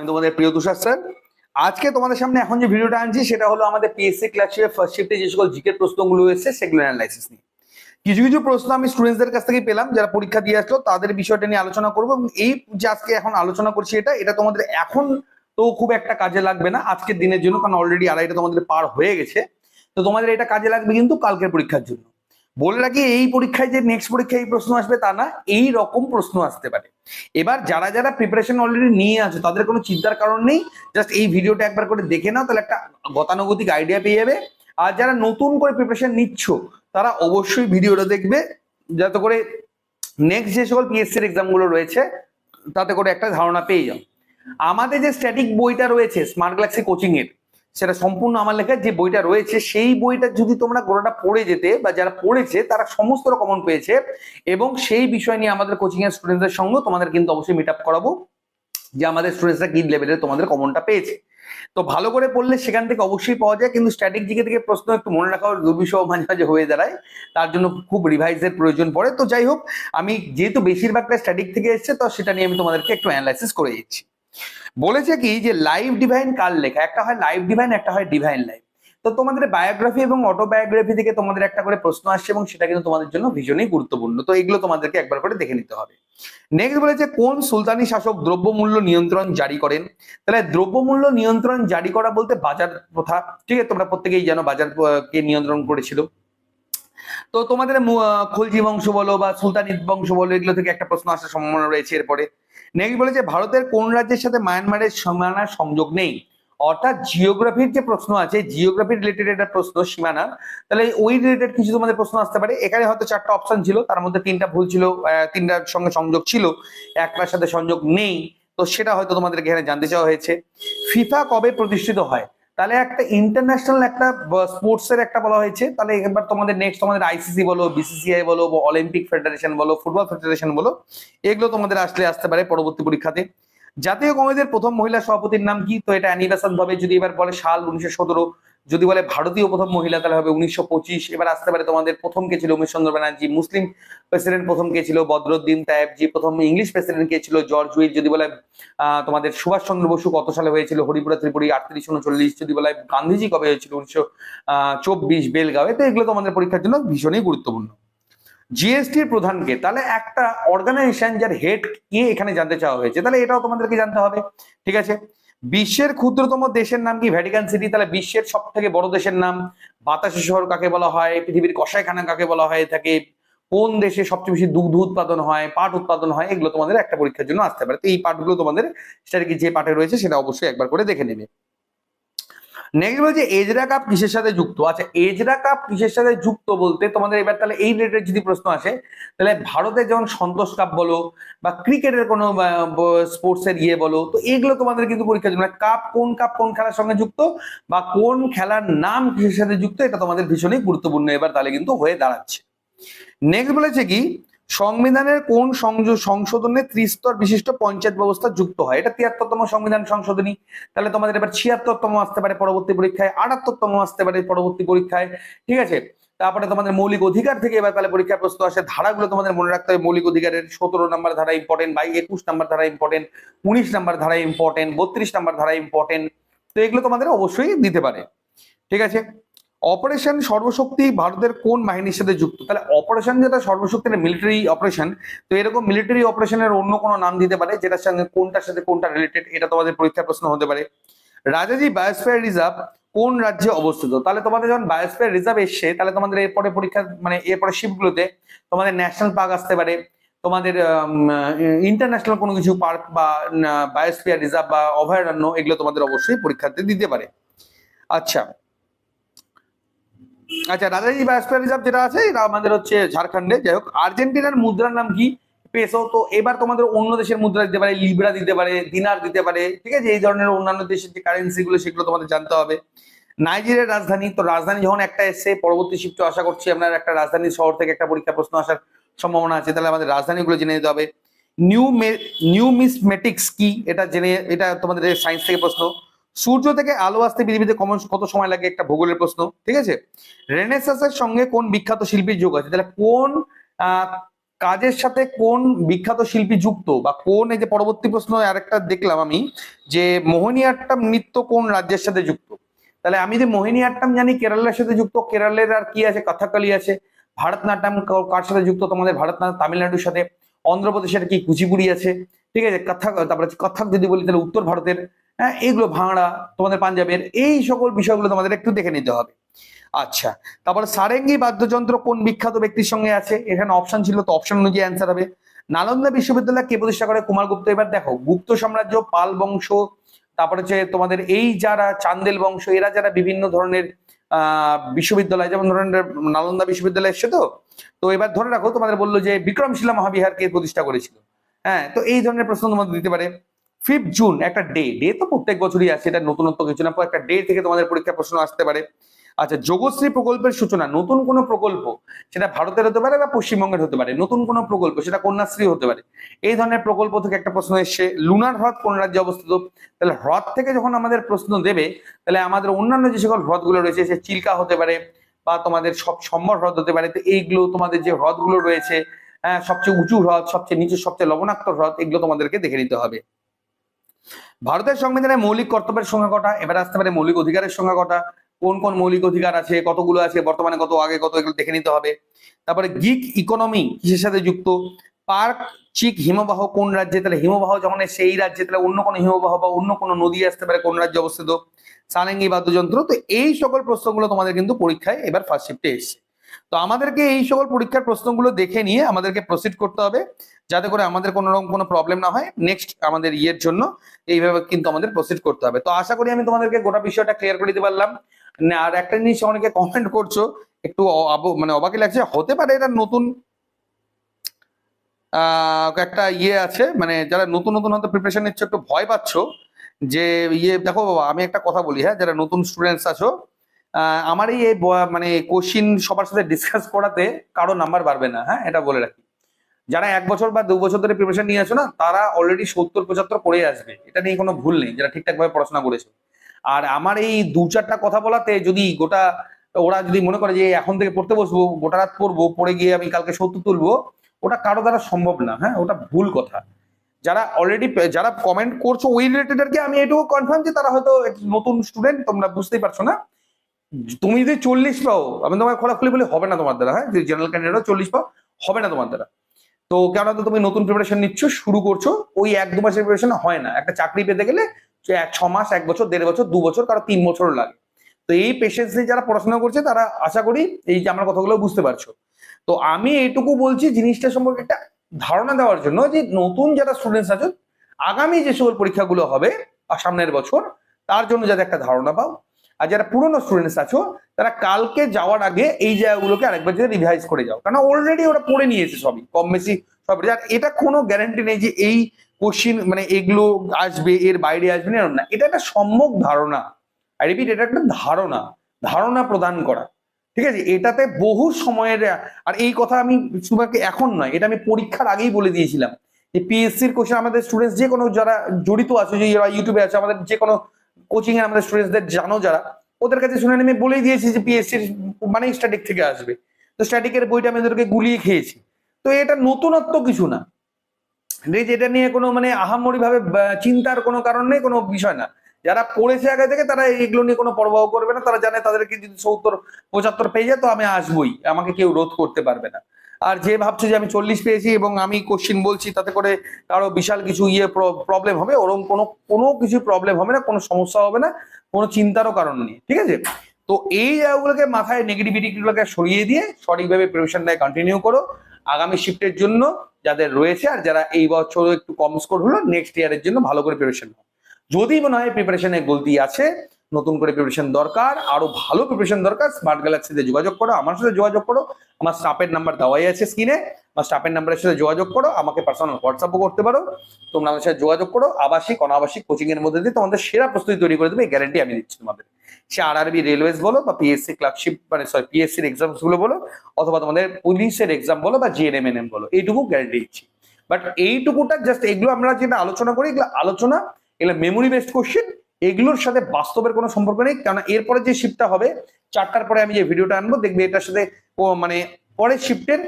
আমি তোমাদের প্রিয় তুষার স্যার আজকে তোমাদের সামনে এখন যে ভিডিওটা আনছি, সেটা হলো আমাদের পিএসসি ক্লাসের ফার্স্ট শিফটে যে সকল জিকের প্রশ্নগুলো এসেছে সেগুলো অ্যানালাইসিস নিয়ে। কিছু কিছু প্রশ্ন আমি স্টুডেন্টসদের কাছ থেকে পেলাম, যারা পরীক্ষা দিয়ে আসলো, তাদের বিষয়টা নিয়ে আলোচনা করব এবং এই যে আজকে এখন আলোচনা করছি এটা এটা তোমাদের এখন তো খুব একটা কাজে লাগবে না আজকের দিনের জন্য, কারণ অলরেডি আড়াইটা তোমাদের পার হয়ে গেছে। তো তোমাদের এটা কাজে লাগবে কিন্তু কালকের পরীক্ষার জন্য। বলে রাখি, এই পরীক্ষায় যে নেক্সট পরীক্ষায় এই প্রশ্ন আসবে তা না, এই রকম প্রশ্ন আসতে পারে। এবার যারা যারা প্রিপারেশন অলরেডি নিয়ে আছে, তাদের কোনো চিন্তার কারণ নেই জাস্ট এই ভিডিওটা একবার করে দেখে নাও, তাহলে একটা গতানুগতিক আইডিয়া পেয়ে যাবে। আর যারা নতুন করে প্রিপারেশন নিচ্ছ, তারা অবশ্যই ভিডিওটা দেখবে, যাতে করে নেক্সট যে সকল পিএসসির এক্সামগুলো রয়েছে, তাতে করে একটা ধারণা পেয়ে যাও। আমাদের যে স্ট্যাটিক বইটা রয়েছে স্মার্ট গ্যালাক্সি কোচিং এর সেটা সম্পূর্ণ আমার লেখা, যে বইটা রয়েছে, সেই বইটা যদি তোমরা গোড়াটা পড়ে যেতে বা যারা পড়েছে, তারা সমস্ত কমন পেয়েছে এবং সেই বিষয় নিয়ে আমাদের কোচিং এর স্টুডেন্টদের সঙ্গে তোমাদের কিন্তু অবশ্যই মিট আপ করাবো, যে আমাদের স্টুডেন্টসরা কি লেভেলের তোমাদের কমনটা পেয়েছে। তো ভালো করে পড়লে সেখান থেকে অবশ্যই পাওয়া যায়, কিন্তু স্ট্যাটিক জিকে থেকে প্রশ্ন একটু মনে রাখার দুর্বিষহ মাঝে মাঝে হয়ে দাঁড়ায়, তার জন্য খুব রিভাইজের প্রয়োজন পড়ে। তো যাই হোক, আমি যেহেতু বেশিরভাগটা স্ট্যাটিক থেকে এসছে, তো সেটা নিয়ে আমি তোমাদেরকে একটু অ্যানালাইসিস করে দিচ্ছি। বলেছে কি যে লাইভ ডিভাইন কার লেখা? একটা হয় লাইভ ডিভাইন একটা হয় ডিভাইন লাইভ তো তোমাদের বায়োগ্রাফি এবং অটোবায়োগ্রাফি থেকে তোমাদের একটা করে প্রশ্ন আসছে এবং সেটা কিন্তু তোমাদের জন্য ভীষণই গুরুত্বপূর্ণ। তো এগুলো তোমাদেরকে একবার করে দেখে নিতে হবে। নেক্সট বলেছে, কোন সুলতানি শাসক দ্রব্যমূল্য নিয়ন্ত্রণ জারি করেন? তাহলে দ্রব্যমূল্য নিয়ন্ত্রণ জারি করা বলতে বাজার প্রথা, ঠিক আছে? তোমরা প্রত্যেকেই জানো বাজার কে নিয়ন্ত্রণ করেছিল। তো তোমাদের খলজি বংশ বলো বা সুলতানি বংশ বলো, এগুলো থেকে একটা প্রশ্ন আসার সম্ভাবনা রয়েছে এরপরে। নেক্সট বলেছে ভারতের কোন রাজ্যের সাথে মায়ানমারের সীমানার সংযোগ নেই? অর্থাৎ জিওগ্রাফির যে প্রশ্ন আছে জিওগ্রাফি রিলেটেড একটা প্রশ্ন, সীমানা, তাহলে ওই রিলেটেড কিছু তোমাদের প্রশ্ন আসতে পারে। এখানে হয়তো চারটা অপশন ছিল, তার মধ্যে তিনটা ভুল ছিল তিনটার সঙ্গে সংযোগ ছিল, একটার সাথে সংযোগ নেই, তো সেটা হয়তো তোমাদেরকে এখানে জানতে চাওয়া হয়েছে। ফিফা কবে প্রতিষ্ঠিত হয়? তাহলে একটা ইন্টারন্যাশনাল একটা স্পোর্টস এর একটা বলা হয়েছে। তাহলে এবার তোমাদের নেক্সট তোমাদের আইসিসি বলো বিসিসিআই বলো অলিম্পিক ফেডারেশন বলো ফুটবল ফেডারেশন বলো, এগুলো তোমাদের আসলে আসতে পারে পরবর্তী পরীক্ষাতে। জাতীয় কংগ্রেসের প্রথম মহিলা সভাপতির নাম কি? তো এটা অ্যানিভার্সাল ভাবে যদি এবার বলে সাল উনিশশো সতেরো। যদি বলে ভারতীয় প্রথম মহিলা তাহলে হবে উনিশশো পঁচিশ। এবার আসতে পারে তোমাদের প্রথম কে ছিল উমেশ চন্দ্র ব্যানার্জি? মুসলিম প্রেসিডেন্ট প্রথম কে ছিল? বদরুদ্দিন তায়েবজি প্রথম ইংলিশ প্রেসিডেন্ট কে ছিল? জর্জ উইল যদি বলে তোমাদের সুভাষ চন্দ্র বসু কত সালে হয়েছিল? হরিপুরা, ত্রিপুরি, আটত্রিশ, উনচল্লিশ যদি বলে, গান্ধীজি কবে হয়েছিল? উনিশশো চব্বিশ, বেলগাঁওয়ে। তো এগুলো তোমাদের পরীক্ষার জন্য ভীষণই গুরুত্বপূর্ণ। জিএসটির প্রধানকে তাহলে একটা অর্গানাইজেশন যার হেড কে এখানে জানতে চাওয়া হয়েছে। তাহলে এটাও তোমাদেরকে জানতে হবে। ঠিক আছে? বিশ্বের ক্ষুদ্রতম দেশের নাম কি? ভ্যাটিকান সিটি তাহলে বিশ্বের সব থেকে বড় দেশের নাম বাতাসের শহর কাকে বলা হয়? পৃথিবীর কষাইখানা কাকে বলা হয়? থাকে কোন দেশে সবচেয়ে বেশি দুগ্ধ উৎপাদন হয়? পাট উৎপাদন হয়? এগুলো তোমাদের একটা পরীক্ষার জন্য আসতে পারে। তো এই পাঠগুলো তোমাদের সেটা কি যে পাঠে রয়েছে সেটা অবশ্যই একবার করে দেখে নেবে। নেক্সট বলছে এজরা কাপ কিসের সাথে যুক্ত? আচ্ছা এজরা কাপ কিসের সাথে যুক্ত বলতে তোমাদের এবার তাহলে এই রিলেটেড যদি প্রশ্ন আসে, তাহলে ভারতের যেমন সন্তোষ কাপ বলো বা ক্রিকেটের কোনো স্পোর্টস এর ইয়ে বলো, তো এগুলো তোমাদের কিন্তু পরীক্ষার জন্য কাপ কোন কাপ কোন খেলার সঙ্গে যুক্ত বা কোন খেলার নাম কিসের সাথে যুক্ত, এটা তোমাদের ভীষণই গুরুত্বপূর্ণ এবার তাহলে কিন্তু হয়ে দাঁড়াচ্ছে। নেক্সট বলেছে কি? সংবিধানের কোন সংশোধনে ত্রিস্তর বিশিষ্ট পঞ্চায়েত ব্যবস্থা যুক্ত হয়? এটা তিয়াত্তরতম সংবিধান সংশোধনী। তাহলে তোমাদের এবার ছিয়াত্তরতম আসতে পারে পরবর্তী পরীক্ষায়, আটাত্তরতম আসতে পারে পরবর্তী পরীক্ষায়, ঠিক আছে? তারপরে তোমাদের মৌলিক অধিকার থেকে এবার তাহলে পরীক্ষা প্রশ্ন আসে। ধারাগুলো তোমাদের মনে রাখতে হবে, মৌলিক অধিকারের সতেরো নাম্বার ধারা ইম্পর্টেন্ট বাই একুশ নাম্বার ধারা ইম্পর্টেন্ট উনিশ নাম্বার ধারা ইম্পর্টেন্ট বত্রিশ নাম্বার ধারা ইম্পর্টেন্ট তো এগুলো তোমাদের অবশ্যই দিতে পারে। ঠিক আছে? অপারেশন সর্বশক্তি ভারতের কোন বাহিনীর সাথে যুক্ত? তাহলে অপারেশন যেটা সর্বশক্তির মিলিটারি অপারেশন তো এরকম মিলিটারি অপারেশনের অন্য কোনো নাম দিতে পারে যেটার সঙ্গে কোনটার সাথে কোনটা রিলেটেড এটা তোমাদের পরীক্ষার প্রশ্ন হতে পারে। রাজাজি বায়োস্ফিয়ার রিজার্ভ কোন রাজ্যে অবস্থিত? তাহলে তোমাদের যখন বায়োস্ফিয়ার রিজার্ভ এসছে, তাহলে তোমাদের এরপরে পরীক্ষা মানে এরপরে শিপগুলোতে তোমাদের ন্যাশনাল পার্ক আসতে পারে, তোমাদের ইন্টারন্যাশনাল কোনো কিছু পার্ক বা বায়োস্ফিয়ার রিজার্ভ বা অভয়ারণ্য, এগুলো তোমাদের অবশ্যই পরীক্ষাতে দিতে পারে। আচ্ছা আচ্ছা রাজাজি বায়োস্ফিয়ার রিজার্ভ যেটা আছে, এটা আমাদের হচ্ছে ঝাড়খণ্ডে। যাই হোক, আর্জেন্টিনার মুদ্রার নাম কি? পেসো। তো এবার তোমাদের অন্য দেশের মুদ্রা দিতে পারে, লিব্রা দিতে পারে, দিনার দিতে পারে, ঠিক আছে? এই ধরনের অন্যান্য দেশের যে কারেন্সি গুলো, সেগুলো তোমাদের জানতে হবে। নাইজেরিয়ার রাজধানী, তো রাজধানী যখন একটা এসছে, পরবর্তী শিফটে আশা করছি আপনার একটা রাজধানী শহর থেকে একটা পরীক্ষা প্রশ্ন আসার সম্ভাবনা আছে। তাহলে আমাদের রাজধানীগুলো জেনে নিতে হবে। নিউ নিউ মিসমেটিক্স কি? এটা জেনে, এটা তোমাদের সায়েন্স থেকে প্রশ্ন। সূর্য থেকে আলো আসতে পৃথিবীতে কমন কত সময় লাগে একটা ভূগোলের প্রশ্ন, ঠিক আছে? রেনেসাসের সঙ্গে কোন বিখ্যাত শিল্পীর যোগ আছে? তাহলে কোন কাজের সাথে কোন বিখ্যাত শিল্পী যুক্ত? বা কোন, এই যে পরবর্তী প্রশ্ন আরেকটা দেখলাম আমি, যে মোহিনীআট্টম নৃত্য কোন রাজ্যের সাথে যুক্ত? তাহলে আমি যে মোহিনীআট্টম জানি, কেরালার সাথে যুক্ত, কেরালের আর কি আছে? কথাকালি আছে। ভারতনাট্যম কার সাথে যুক্ত? তোমাদের ভারতনাট্যম, তামিলনাড়ুর সাথে। অন্ধ্রপ্রদেশের কি কুচিপুড়ি আছে? ঠিক আছে? কথক তারপরে কথক যদি বলি, তাহলে উত্তর ভারতের। হ্যাঁ এগুলো ভাঙড়া, তোমাদের পাঞ্জাবের, এই সকল বিষয়গুলো তোমাদের একটু দেখে নিতে হবে। আচ্ছা তারপরে সারেঙ্গি বাদ্যযন্ত্র কোন বিখ্যাত ব্যক্তির সঙ্গে আছে? এখানে অপশন ছিল, তো অপশন অনুযায়ী অ্যান্সার হবে। নালন্দা বিশ্ববিদ্যালয় কে প্রতিষ্ঠা করে? কুমারগুপ্ত এবার দেখো, গুপ্ত সাম্রাজ্য, পাল বংশ, তারপরে হচ্ছে তোমাদের এই যারা চান্দেল বংশ, এরা যারা বিভিন্ন ধরনের বিশ্ববিদ্যালয়, যেমন ধরেন নালন্দা বিশ্ববিদ্যালয় এসছে তো? তো এবার ধরে রাখো, তোমাদের বলল যে বিক্রমশিলা মহাবিহার কে প্রতিষ্ঠা করেছিল। হ্যাঁ তো এই ধরনের প্রশ্ন তোমাদের দিতে পারে। ফিফথ জুন একটা ডে ডে তো প্রত্যেক বছরই আছে, এটা নতুনত্ব কিছু না, একটা ডে থেকে তোমাদের পরীক্ষা প্রশ্ন আসতে পারে। আচ্ছা যোগশ্রী প্রকল্পের সূচনা, নতুন কোনো প্রকল্প? সেটা ভারতের হতে পারে বা পশ্চিমবঙ্গের হতে পারে। নতুন কোনো প্রকল্প, সেটা কন্যাশ্রী হতে পারে। এই ধরনের প্রকল্প থেকে একটা প্রশ্ন এসছে লুনার হ্রদ কোন রাজ্যে অবস্থিত? তাহলে হ্রদ থেকে যখন আমাদের প্রশ্ন দেবে, তাহলে আমাদের অন্যান্য যে সকল হ্রদগুলো রয়েছে, সে চিল্কা হতে পারে বা তোমাদের সব সম্বর হ্রদ হতে পারে। তো এইগুলো, তোমাদের যে হ্রদগুলো রয়েছে হ্যাঁ সবচেয়ে উঁচু হ্রদ, সবচেয়ে নিচু, সবচেয়ে লবণাক্ত হ্রদ, এগুলো তোমাদেরকে দেখে নিতে হবে। ভারতের সংবিধানে মৌলিক কর্তব্যের সংখ্যা কটা? এবার আসতে পারে মৌলিক অধিকারের সংখ্যা কটা? কোন কোন মৌলিক অধিকার আছে? কতগুলো আছে? বর্তমানে কত, আগে কত, এগুলো দেখে নিতে হবে। তারপরে গিক ইকোনমি কিসের সাথে যুক্ত? পার্ক, চিক, হিমবাহ কোন রাজ্যে? তাহলে হিমবাহ যখন সেই রাজ্যে, তাহলে অন্য কোনো হিমবাহ বা অন্য কোনো নদী আসতে পারে কোন রাজ্যে অবস্থিত? সারেঙ্গি বাদ্যযন্ত্র। তো এই সকল প্রশ্নগুলো তোমাদের কিন্তু পরীক্ষায় এবার ফার্স্ট শিফটে এসছে। তো আমাদেরকে এই সকল পরীক্ষার প্রশ্নগুলো দেখে নিয়ে আমাদেরকে প্রসিড করতে হবে, যাতে করে আমাদের কোনো রকম কোনো প্রবলেম না হয় নেক্সট আমাদের ইয়ের জন্য। এইভাবে কিন্তু আমাদের প্রসিড করতে হবে। তো আশা করি আমি তোমাদেরকে গোটা বিষয়টা ক্লিয়ার করে দিতে পারলাম। আর একটা জিনিস অনেকে কমেন্ট করছ, একটু মানে অবাকই লাগছে, হতে পারে এটা নতুন একটা ইয়ে আছে মানে যারা নতুন নতুন হয়তো প্রিপারেশন নিচ্ছ, একটু ভয় পাচ্ছ যে ইয়ে দেখো আমি একটা কথা বলি হ্যাঁ যারা নতুন স্টুডেন্টস আছো আমার এই মানে কোশ্চিন সবার সাথে ডিসকাস করাতে কারও নাম্বার বাড়বে না হ্যাঁ? এটা বলে রাখি। যারা এক বছর বা দু বছর ধরে প্রিপারেশন নিয়ে আছো না, তারা অলরেডি সত্তর, পঁচাত্তর করে আসবে। এটা নিয়ে কোনো ভুল নেই, যারা ঠিকঠাক ভাবে পড়াশোনা করেছে। আর আমার এই দু চারটা কথা বলাতে যদি গোটা, ওরা যদি মনে করে যে এখন থেকে পড়তে বসবো, গোটা রাত পড়ব, পড়ে গিয়ে আমি কালকে সত্তর তুলবো, ওটা কারও দ্বারা সম্ভব না হ্যাঁ? ওটা ভুল কথা। যারা অলরেডি যারা কমেন্ট করছ, ওই রিলেটেড আর কি, আমি এটুকু কনফার্ম যে তারা হয়তো নতুন স্টুডেন্ট তোমরা বুঝতেই পারছ না। তুমি যদি চল্লিশ পাও, আমি তোমার খোলাখুলি বলে, হবে না তোমার দ্বারা হ্যাঁ? যদি জেনারেল ক্যান্ডিডেটও চল্লিশ পাও, হবে না তোমার দ্বারা। তো কেন তুমি নতুন প্রিপারেশন নিচ্ছ, শুরু করছ, ওই এক দু মাসের প্রিপারেশন হয় না। একটা চাকরি পেতে গেলে ছ মাস, এক বছর, দেড় বছর, দু বছর, কারও তিন বছরও লাগে। তো এই পেশেন্স নিয়ে যারা পড়াশোনা করছে, তারা আশা করি এই যে আমার কথাগুলো বুঝতে পারছ। তো আমি এইটুকু বলছি জিনিসটা সম্পর্কে একটা ধারণা দেওয়ার জন্য যে নতুন যারা স্টুডেন্টস আছো, আগামী যে সকল পরীক্ষাগুলো হবে সামনের বছর, তার জন্য যাতে একটা ধারণা পাও আর যারা পুরনো স্টুডেন্টস আছো, তারা কালকে যাওয়ার আগে এই জায়গাগুলোকে আরেকবার যদি রিভাইজ করে যাও। কারণ অলরেডি ওরা পড়ে নিয়েছে সবই, কম বেশি সব আর এটা কোনো গ্যারান্টি নেই যে এই কোশ্চিন মানে এগুলো আসবে, এর বাইরে আসবে না না। এটা একটা সম্যক ধারণা। আই রিপিট এটা একটা ধারণা ধারণা প্রদান করা। ঠিক আছে? এটাতে বহু সময়ের, আর এই কথা আমি তোমাকে এখন নয়, এটা আমি পরীক্ষার আগেই বলে দিয়েছিলাম। যে পিএসসির কোশ্চেন আমাদের স্টুডেন্টস যে কোনো যারা জড়িত আছে, যে ইউটিউবে আছে, আমাদের যে কোনো কোচিং এর আমাদের স্টুডেন্টসদের জানো যারা, ওদের কাছে শুনে আমি বলেই দিয়েছি যে পিএসসির মানে স্ট্যাটিক থেকে আসবে। তো স্ট্যাটিকের বইটা আমি ওদেরকে গুলিয়ে খেয়েছি। তো এটা নতুনত্ব কিছু না। এটা নিয়ে কোনো মানে আহামরি ভাবে চিন্তার কোনো কারণ নেই, কোনো বিষয় না। যারা পড়েছে আগে থেকে, তারা এগুলো নিয়ে কোনো পরবাহ করবে না। তারা জানে তাদেরকে যদি সত্তর, পঁচাত্তর পেয়ে যায়, তো আমি আসবই। আমাকে কেউ রোধ করতে পারবে না। আর যে ভাবছে যে আমি চল্লিশ পেয়েছি এবং আমি কোশ্চিন বলছি, তাতে করে কারও বিশাল কিছু ইয়ে প্রবলেম হবে ওরকম কোনো কোনো কিছু প্রবলেম হবে না, কোনো সমস্যা হবে না, কোনো চিন্তারও কারণ নেই, ঠিক আছে? তো এই জায়গাগুলোকে মাথায় নেগেটিভিটিগুলোকে সরিয়ে দিয়ে সঠিকভাবে প্রিপারেশনটাই কন্টিনিউ করো, আগামী শিফটের জন্য যাদের রয়েছে আর যারা এই বছর একটু কম স্কোর হলো নেক্সট ইয়ারের জন্য ভালো করে প্রিপারেশন যদি মনে হয় প্রিপারেশনে গলতি আছে নতুন করে প্রিপারেশন দরকার, আরও ভালো প্রিপারেশন দরকার স্মার্ট গ্যালাক্সিতে যোগাযোগ করো, আমার সাথে যোগাযোগ করো, আমার স্টাফের নাম্বার দেওয়াই আছে স্ক্রিনে আমার স্টাফের নাম্বারের সাথে যোগাযোগ করো, আমাকে পার্সোনাল হোয়াটসঅ্যাপও করতে পারো, তোমরা আমার সাথে যোগাযোগ করো, আবাসিক, অনাবাসিক কোচিং এর মধ্যে দিয়ে তোমাদের সেরা প্রস্তুতি তৈরি করে দেবে, এই গ্যারান্টি আমি দিচ্ছি তোমাদের। সে আর আরবি রেলওয়েজ বলো বা পিএসসি ক্লার্কশিপ মানে সরি পিএসসির এক্সামসগুলো বলো, অথবা তোমাদের পুলিশের এক্সাম বলো বা জিএনএম এনএম বলো, এইটুকু গ্যারান্টি দিচ্ছি। বাট এইটুকুটা জাস্ট এগুলো আমরা যেটা আলোচনা করি, এগুলো আলোচনা, এগুলো মেমোরি বেসড কোশ্চেন এগুলোর সাথে বাস্তবের কোনো সম্পর্ক নেই কারণ এরপরে যে শিফটটা হবে, চারটার পরে আমি যে ভিডিওটা আনব, দেখবে এটার সাথে মানে পরের শিফটের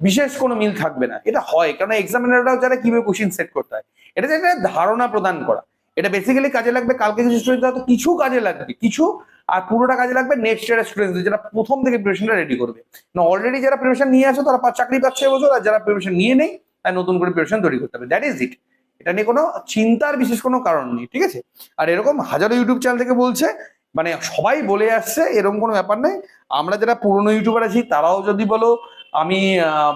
বিশেষ কোনো মিল থাকবে না। এটা হয় কারণ এক্সামিনাররাও যারা কীভাবে কোশ্চিন সেট করতে হয়। এটা যে একটা ধারণা প্রদান করা। এটা বেসিক্যালি কাজে লাগবে, কালকে কিছু স্টুডেন্ট হয়তো কিছু কাজে লাগবে, কিছু আর পুরোটা কাজে লাগবে নেক্সট ইয়ারের স্টুডেন্টদের যারা প্রথম থেকে প্রিপারেশনটা রেডি করবে। না অলরেডি যারা প্রিপারেশন নিয়ে আসো, তারা চাকরি পাচ্ছে এবছর, আর যারা প্রিপারেশন নিয়ে নেই তাই নতুন করে প্রিপারেশন তৈরি করতে হবে। দ্যাট ইজ ইট এটা নিয়ে কোনো চিন্তার বিশেষ কোনো কারণ নেই, ঠিক আছে? আর এরকম হাজারো ইউটিউব চ্যানেল থেকে বলছে মানে সবাই বলে আসছে, এরকম কোনো ব্যাপার নেই। আমরা যারা পুরনো ইউটিউবার আছি, তারাও যদি বলো, আমি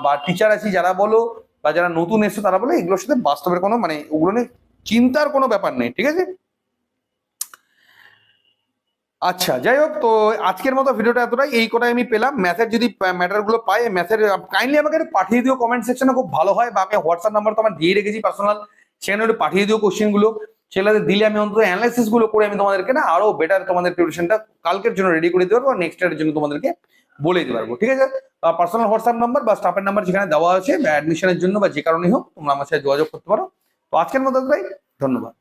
বা টিচার আছি যারা বলো, বা যারা নতুন এসছে, তারা বলে, এগুলোর সাথে বাস্তবের কোনো মানে ওগুলো নিয়ে চিন্তার কোনো ব্যাপার নেই, ঠিক আছে? আচ্ছা যাই হোক, তো আজকের মতো ভিডিওটা এতটাই। এই কটাই আমি পেলাম। ম্যাথের যদি ম্যাটারগুলো পাই ম্যাথের কাইন্ডলি আমাকে পাঠিয়ে দিও কমেন্ট সেকশনে খুব ভালো হয়, বা আমি হোয়াটসঅ্যাপ নাম্বার তো আমার দিয়ে রেখেছি পার্সোনাল সেখানে একটু পাঠিয়ে দিও কোশ্চেনগুলো সেগুলোতে দিলে আমি অন্তত অ্যানালাইসিসগুলো করে আমি তোমাদেরকে না আরও বেটার তোমাদের প্রিপারেশনটা কালকের জন্য রেডি করে দিতে পারব নেক্সট এর জন্য তোমাদেরকে বলে দিতে পারব, ঠিক আছে? পার্সোনাল হোয়াটসঅ্যাপ নাম্বার বা স্টাফের নাম্বার যেখানে দেওয়া আছে অ্যাডমিশনের জন্য বা যে কারণেই হোক, তোমরা আমার সাথে যোগাযোগ করতে পারো। তো আজকের মতো ভাই ধন্যবাদ।